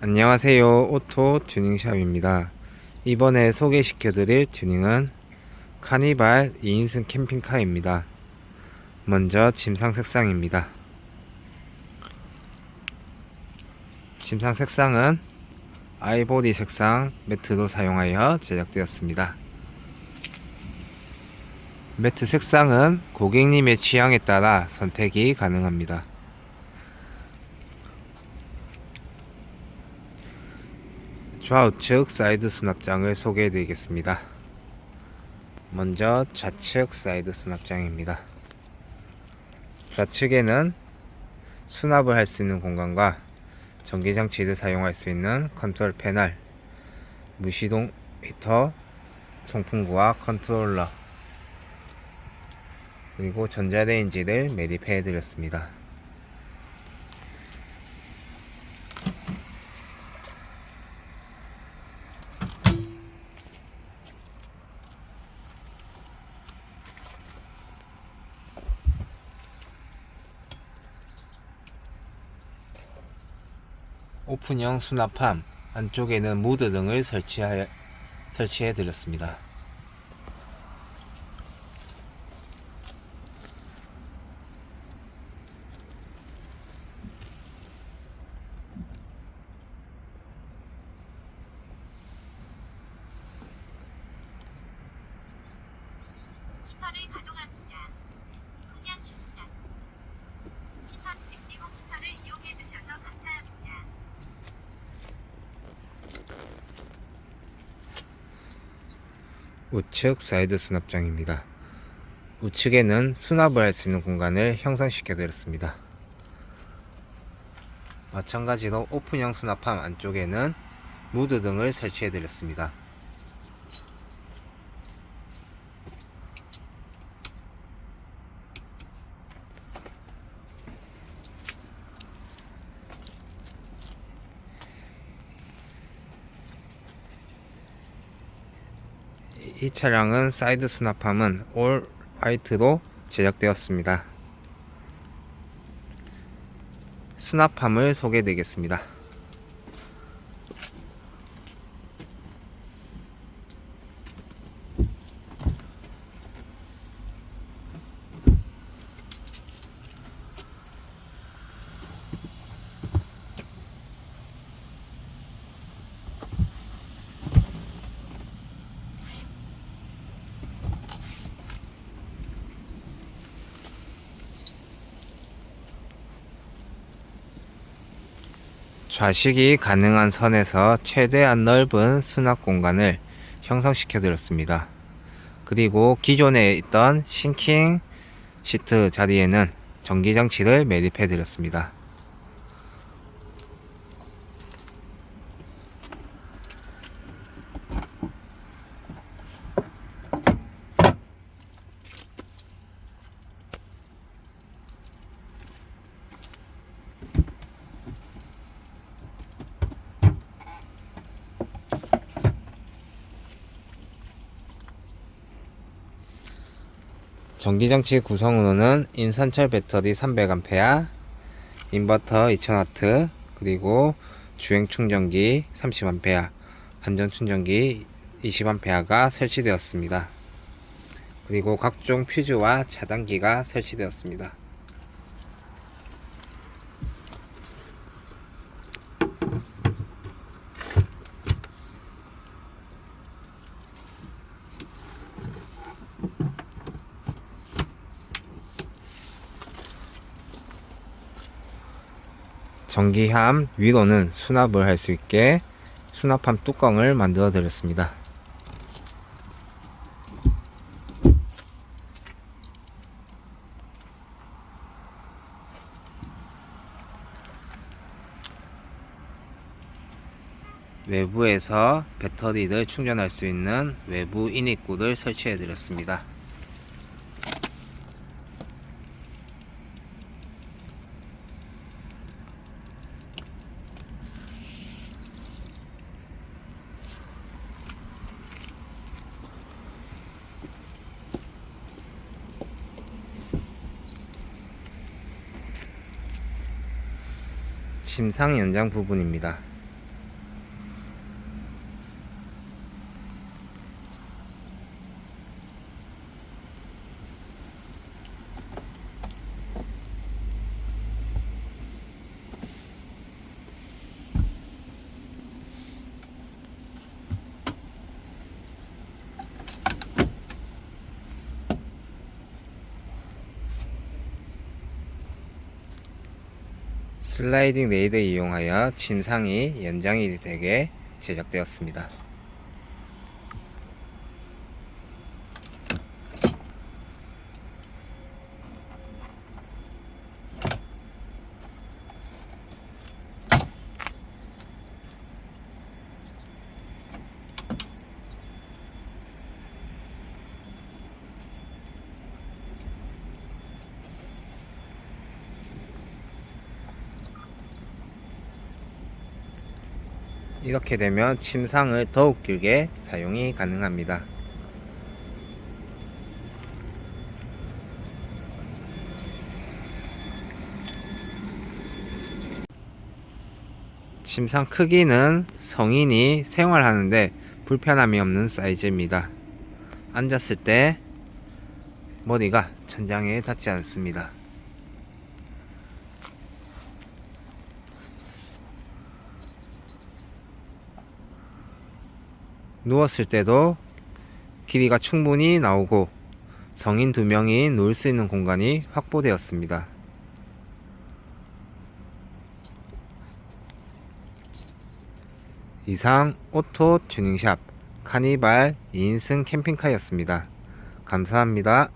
안녕하세요. 오토 튜닝샵입니다. 이번에 소개시켜 드릴 튜닝은 카니발 2인승 캠핑카입니다. 먼저 침상 색상입니다. 침상 색상은 아이보리 색상 매트로 사용하여 제작되었습니다. 매트 색상은 고객님의 취향에 따라 선택이 가능합니다 좌우측 사이드 수납장을 소개해 드리겠습니다. 먼저 좌측 사이드 수납장입니다. 좌측에는 수납을 할 수 있는 공간과 전기장치를 사용할 수 있는 컨트롤 패널, 무시동 히터, 송풍구와 컨트롤러, 그리고 전자레인지를 매립해 드렸습니다. 오픈형 수납함 안쪽에는 무드 등을 설치하여, 설치해 드렸습니다. 풍량입니다. 히터 립리복 히터를 이용해 주셔서 감사합니다. 우측 사이드 수납장입니다. 우측에는 수납을 할 수 있는 공간을 형성시켜 드렸습니다. 마찬가지로 오픈형 수납함 안쪽에는 무드 등을 설치해 드렸습니다. 이- 이 차량은 사이드 수납함은 올 화이트로 제작되었습니다. 수납함을 소개해 드리겠습니다. 좌식이 가능한 선에서 최대한 넓은 수납 공간을 형성시켜 드렸습니다. 그리고 기존에 있던 싱킹 시트 자리에는 전기장치를 매립해 드렸습니다. 전기장치 구성으로는 인산철 배터리 300A, 인버터 2000W, 그리고 주행 충전기 30A, 한전 충전기 20A가 설치되었습니다. 그리고 각종 퓨즈와 차단기가 설치되었습니다. 전기함 위로는 수납을 할 수 있게 수납함 뚜껑을 만들어 드렸습니다. 외부에서 배터리를 충전할 수 있는 외부 인입구를 설치해 드렸습니다. 침상 연장 부분입니다. 슬라이딩 레이드 이용하여 침상이 연장이 되게 제작되었습니다. 이렇게 되면 침상을 더욱 길게 사용이 가능합니다. 침상 크기는 성인이 생활하는데 불편함이 없는 사이즈입니다. 앉았을 때 머리가 천장에 닿지 않습니다. 누웠을 때도 길이가 충분히 나오고 성인 두 명이 누울 수 있는 공간이 확보되었습니다. 이상 오토 튜닝샵 카니발 2인승 캠핑카였습니다. 감사합니다.